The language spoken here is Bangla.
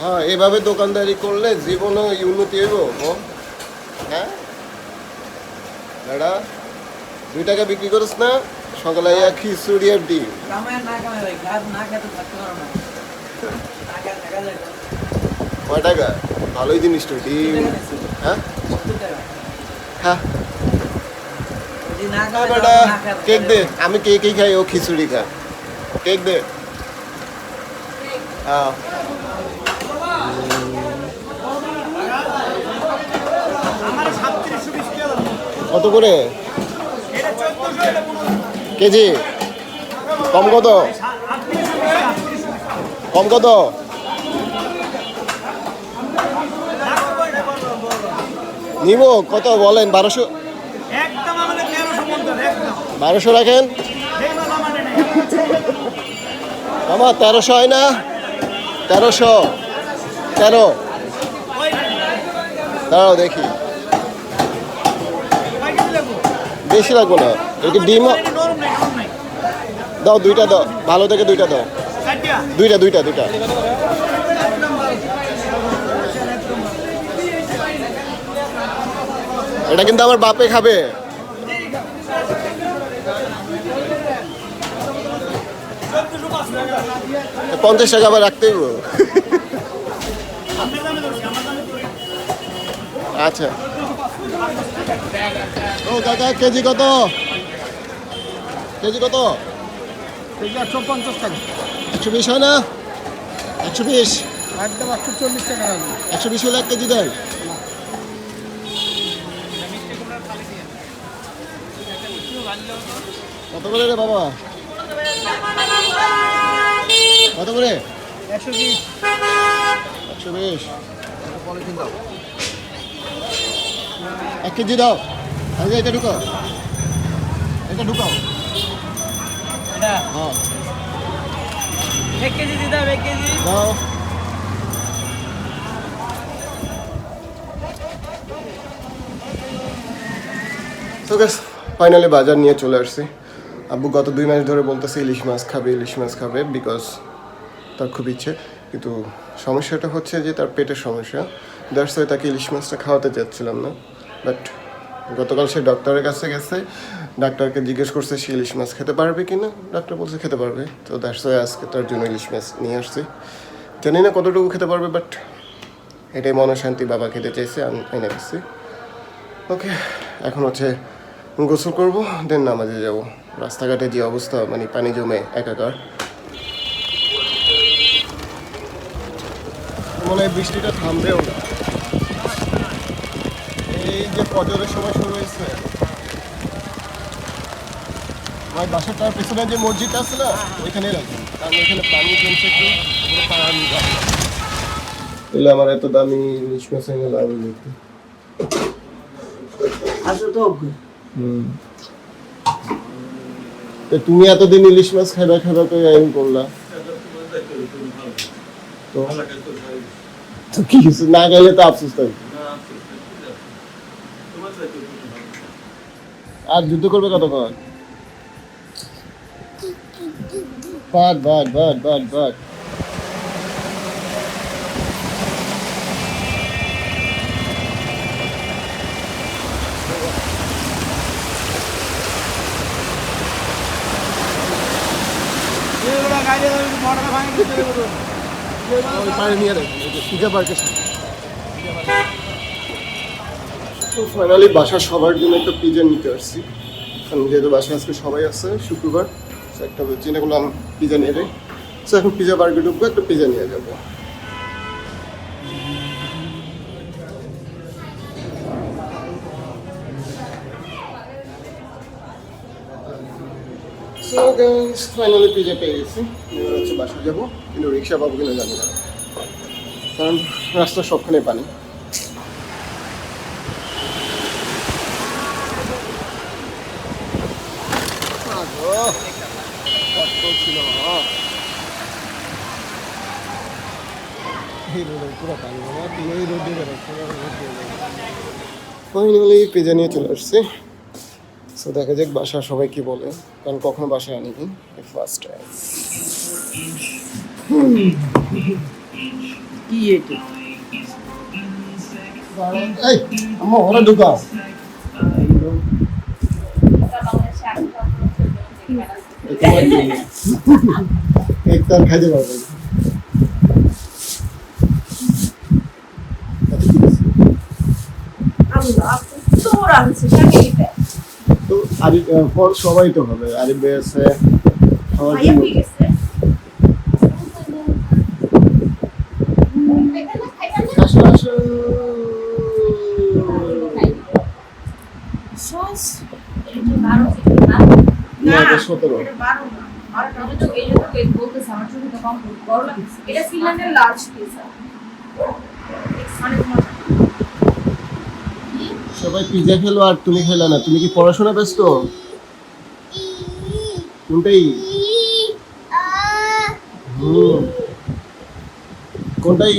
হ্যাঁ এভাবে দোকানদারি করলে জীবনে উন্নতি হইব? হ্যাঁ? দাদা দুই টাকা বিক্রি করিস না সকালে এক খিচুড়ি আর ডিম। কয় টাকা? ভালোই জিনিস তো ডিম। হ্যাঁ? হ্যাঁ। বেটা খেতে কেক দে। আমি কেকই খাই ও খিচুড়ি খা। কেক দে। হ্যাঁ। কত করে? কেজি? কম কত? কম কত? নিব কত বলেন? বারোশো? বারোশো রাখেন? আমার তেরোশো হয় না? তেরোশো। তেরো। দাঁড়াও দেখি কয় কেজি লাগবো বেশি লাগবো না। এটি ডিম দাও, দুইটা দাও। ভালো থেকে দুইটা দাও। দুইটা দুইটা দুইটা। এটা কিন্তু আমার বাপে খাবে। পঞ্চাশ টাকা আবার রাখতেই আচ্ছা। ও কাকা কেজি কত? কেজি কত? একশো পঞ্চাশ টাকা। একশো বিশ হয় না? একশো বিশ? একদম একশো চল্লিশ টাকা একশো বিশ হলে এক কেজি দেয় কত করে রে বাবা? কত করে? একশো বিশ। একশো বিশ। এক কেজি দাও। আগে এটা ঢুকাও। এটা ঢুকাও। হ্যাঁ। এক কেজি দিতে হবে এক কেজি। দাও। তো গাছ ফাইনালি বাজার নিয়ে চলে আসছি। আব্বু গত দুই মাস ধরে বলতেছে ইলিশ মাছ খাবে ইলিশ মাছ খাবে বিকজ তার খুব ইচ্ছে। কিন্তু সমস্যাটা হচ্ছে যে তার পেটের সমস্যা। দ্যাটস তাকে ইলিশ মাছটা খাওয়াতে চাচ্ছিলাম না। বাট গতকাল সে ডক্টরের কাছে গেছে। ডাক্তারকে জিজ্ঞেস করছে সে ইলিশ মাছ খেতে পারবে কি না ডাক্তার বলছে খেতে পারবে। তো দ্যাটস আজকে তার জন্য ইলিশ মাছ নিয়ে আসছি। জানি না কতটুকু খেতে পারবে বাট এটাই মনশান্তি বাবা খেতে চাইছে, আমি এনে দিচ্ছি। ওকে, এখন হচ্ছে গোসল করব দেন নামাজে যাব। রাস্তাঘাটে যে অবস্থা মানে পানি জমে একাকার। মনে হয় বৃষ্টিটা থামবেও না। এই যে ফজরের সময় শুরু হয়েছে আমার বাসাটার পেছনে যে মসজিদ আছে না ওইখানে রাখি কারণ ওইখানে পানি জমছে একটু ওগুলো পানি এলে আমার এত দামি ইলিশ মাছ এনে লাভ নেই হুম। তুমি এতদিন ইলিশ মাছ খাইবা খাইবা করে আইন করলা। তো কি হইছে? না খাইলে তো আফসোস থাকবে। আর যুদ্ধ করবে কতক্ষণ? বাট বাট বাট বাট ওই পাড়ে নিয়ে পিজা পার্কের সামনে। তো ফাইনালি বাসার সবার জন্য একটা পিজা নিতে আসছি। কারণ যেহেতু বাসায় আজকে সবাই আছে, শুক্রবার একটা চিন্তা করলাম পিজা নিয়ে যাই। তো এখন পিজা বার্গে ঢুকবো, একটা পিজা নিয়ে যাব। সো গাইস ফাইনালি পিজা পেয়ে গেছি। এবার হচ্ছে বাসায় যাব, কিন্তু রিক্সা পাবো কিনা জানি না। কারণ রাস্তা সবখানে পানি। ফাইনালি পিজা নিয়ে চলে আসছি। সো দেখা যাক বাসা সবাই কি বলে কারণ কখনো বাসায় আনিনি ফার্স্ট টাইম কি এটা? এই আম্মা ওরা ঢুকাও। কেক তো খাইতে পারবে না। তোর আনছে চাকরিটা তো আরিফ আহ, সবাই তো হবে। আরিফ আছে এটা সতেরো। এটা বারো না বারোটা এটা সবাই পিজা খেলো আর তুমি খেলে না। তুমি কি পড়াশোনা ব্যস্ত? কোনটাই? হুম। কোনটাই?